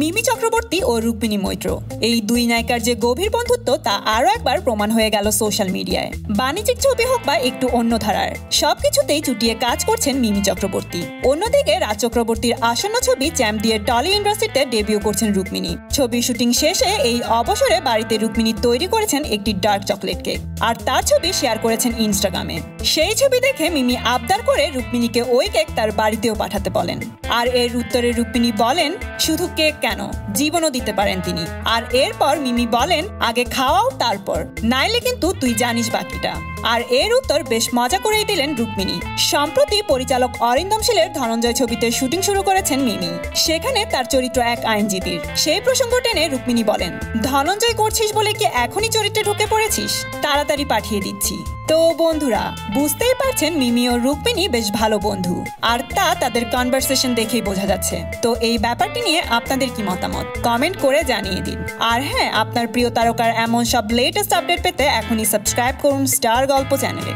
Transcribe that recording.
মিমি চক্রবর্তী ও রুক্মিণী মৈত্র। এই দুই নায়িকার যে গভীর বন্ধুত্ব, তা আরও একবার প্রমাণ হয়ে গেল সোশ্যাল মিডিয়ায়। বাণিজ্যিক ছবি হোক বা একটু অন্য ধারার, সবকিছুতেই চুটিয়ে কাজ করছেন মিমি চক্রবর্তী। অন্যদিকে রাজ চক্রবর্তীর আসন্ন ছবি চ্যাম্প দিয়ে টলি ইন্ডাস্ট্রিতে ডেবিউ করছেন রুক্মিণী। ছবির শুটিং শেষে এই অবসরে বাড়িতে রুক্মিণী তৈরি করেছেন একটি ডার্ক চকলেট কেক, আর তার ছবি শেয়ার করেছেন ইনস্টাগ্রামে। সেই ছবি দেখে মিমি আবদার করে রুক্মিণীকে ওই কেক তার বাড়িতেও পাঠাতে বলেন। আর এর উত্তরে রুক্মিণী বলেন, শুধু কেক কেন? জীবনও দিতে পারেন তিনি। আর এরপর মিমি বলেন, আগে খাওয়াও, তারপর। নাইলে কিন্তু তুই জানিস বাকিটা। আর এর উত্তর বেশ মজা করেই দিলেন রুক্মিণী। সম্প্রতি পরিচালক অরিন্দম শীলের ধনঞ্জয় ছবিতে শুটিং শুরু করেছেন মিমি। সেখানে তার চরিত্র এক আইনজীবীর। সেই প্রসঙ্গ টেনে রুক্মিণী বলেন, ধনঞ্জয় করছিস বলে কি এখনই চরিত্রে ঢুকে পড়েছিস? তাড়াতাড়ি পাঠিয়ে দিচ্ছি। তো বন্ধুরা, বুঝতেই পারছেন মিমি ও রুক্মিণী বেশ ভালো বন্ধু। আর তা তাদের কনভারসেশন দেখেই বোঝা যাচ্ছে। তো এই ব্যাপারটি নিয়ে আপনাদের কি মতামত? কমেন্ট করে জানিয়ে দিন। আর হ্যাঁ আপনার প্রিয় তারকার এমন সব লেটেস্ট আপডেট পেতে এখনই সাবস্ক্রাইব করুন স্টার গল্প চ্যানেলে